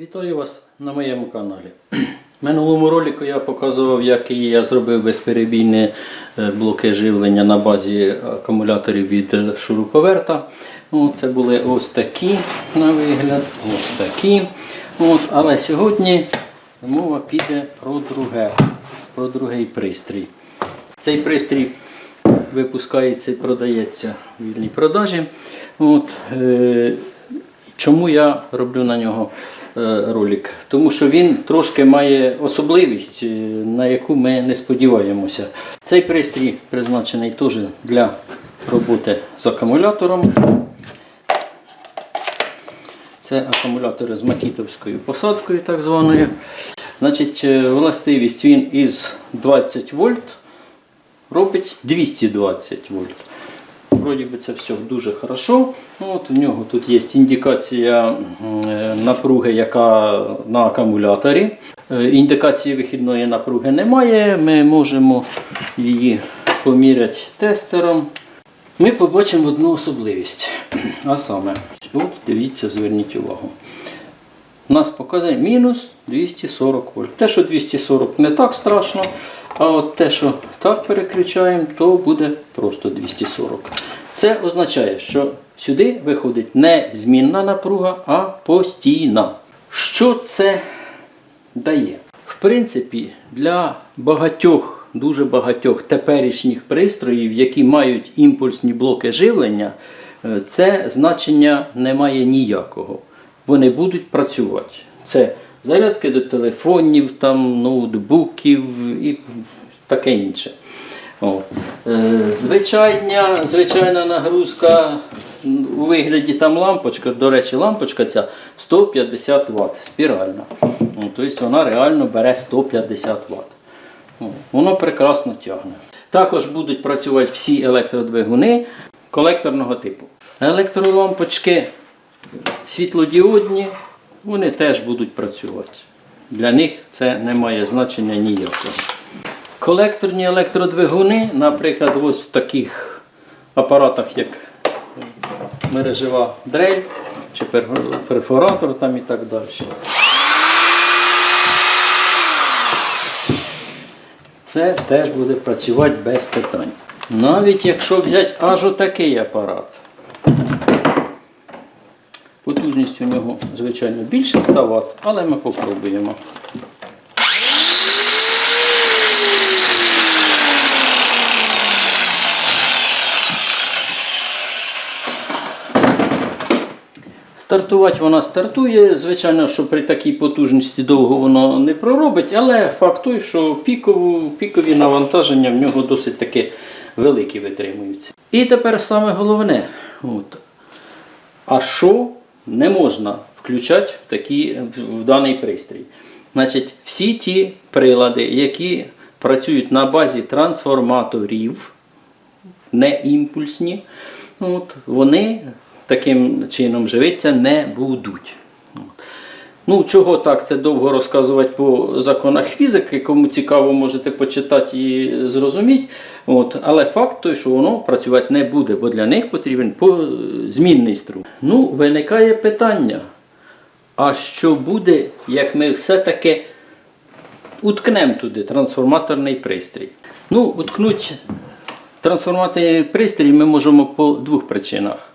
Вітаю вас на моєму каналі. В минулому ролику я показував, як я зробив безперебійні е, блоки живлення на базі акумуляторів від шуруповерта. Ну, Це були ось такі на вигляд, ось такі. От, але сьогодні мова піде про друге, про другий пристрій. Цей пристрій випускається і продається в вільній продажі. От, е, чому я роблю на нього ролик? Тому що він трошки має особливість, е, на яку ми не сподіваємося. Цей пристрій призначений теж для роботи з акумулятором. Це акумулятори з макітовською посадкою, так званою. Значить, е, властивість він із 20 вольт робить 220 вольт. Вроді би це все дуже хорошо. От, у нього тут є індикація е, напруги, яка на акумуляторі. Е, Індикації вихідної напруги немає. Ми можемо її поміряти тестером. Ми побачимо одну особливість. А саме, от дивіться, зверніть увагу. Нас показує мінус 240 вольт. Те, що 240 не так страшно, а от те, що так переключаємо, то буде просто 240. Це означає, що сюди виходить не змінна напруга, а постійна. Що це дає? В принципі, для багатьох, дуже багатьох теперішніх пристроїв, які мають імпульсні блоки живлення, е, це значення не має ніякого. Вони будуть працювати. Це зарядки до телефонів, там, ноутбуків і таке інше. О. Е, Звичайна, звичайна нагрузка у вигляді там лампочка, до речі, лампочка ця 150 Вт, спіральна. Тобто вона реально бере 150 Вт. Воно прекрасно тягне. Також будуть працювати всі електродвигуни колекторного типу. Електролампочки світлодіодні, вони теж будуть працювати. Для них це не має значення ніякого. Колекторні електродвигуни, наприклад, ось в таких апаратах, як мережева дрель чи перфоратор там і так далі. Це теж буде працювати без питань. Навіть якщо взяти аж отакий апарат, потужність у нього, звичайно, більше 100 Вт, але ми попробуємо. Стартувати вона стартує. Звичайно, що при такій потужності довго воно не проробить, але факт той, що пікову, пікові навантаження в нього досить таки великі витримуються. І тепер саме головне. От. А що не можна включати в, такі, в даний пристрій? Значить, всі ті прилади, які працюють на базі трансформаторів, не імпульсні, от, вони таким чином живитися не будуть. Ну, чого так це довго розказувати по законах фізики, кому цікаво, можете почитати і зрозуміти. От. Але факт той, що воно працювати не буде, бо для них потрібен змінний струм. Ну, виникає питання. А що буде, як ми все-таки уткнемо туди трансформаторний пристрій? Ну, уткнуть трансформаторний пристрій ми можемо по двох причинах.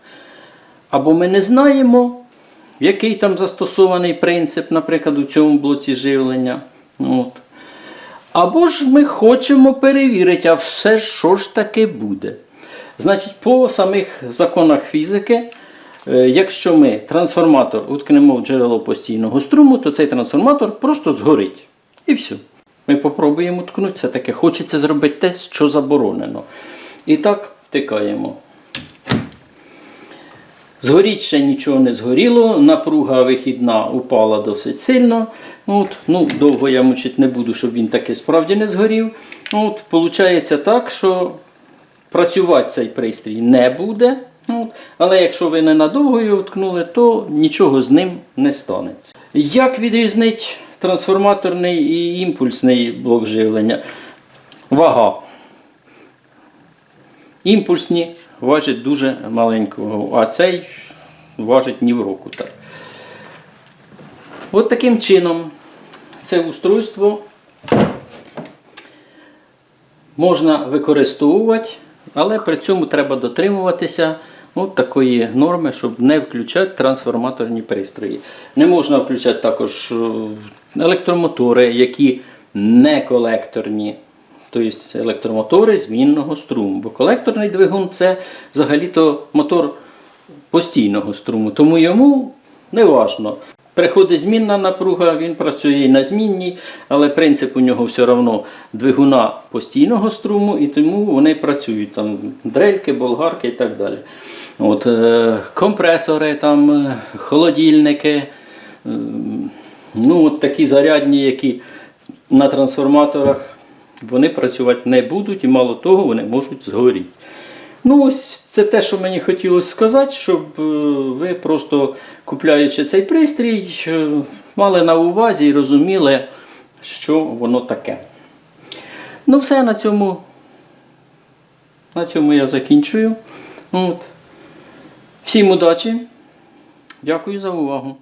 Або ми не знаємо, який там застосований принцип, наприклад, у цьому блоці живлення. От. Або ж ми хочемо перевірити, а все що ж таки буде. Значить, по самих законах фізики, е, якщо ми трансформатор уткнемо в джерело постійного струму, то цей трансформатор просто згорить. І все. Ми попробуємо уткнути. Це таке хочеться зробити те, що заборонено. І так втикаємо. Згоріть ще нічого не згоріло, напруга вихідна упала досить сильно. От, ну, Довго я мучити не буду, щоб він таки справді не згорів. От, Получається так, що працювати цей пристрій не буде. От, але якщо ви ненадовго його вткнули, то нічого з ним не станеться. Як відрізнити трансформаторний і імпульсний блок живлення? Вага. Імпульсні важать дуже маленького, а цей важить ні в року. Так. От таким чином це устройство можна використовувати, але при цьому треба дотримуватися от такої норми, щоб не включати трансформаторні пристрої. Не можна включати також е, електромотори, які не колекторні. Тобто електромотори змінного струму. Бо колекторний двигун це взагалі-то мотор постійного струму, тому йому не важно. Приходить змінна напруга, він працює і на змінній, але принцип у нього все одно двигуна постійного струму, і тому вони працюють там дрельки, болгарки і так далі. От, е, компресори, там, е, холодильники, е, ну, от такі зарядні, які на трансформаторах вони працювати не будуть, і мало того, вони можуть згоріти. Ну, ось це те, що мені хотілося сказати, щоб е, ви просто купляючи цей пристрій, е, мали на увазі і розуміли, що воно таке. Ну, все на цьому. На цьому я закінчую. От. Всім удачі. Дякую за увагу.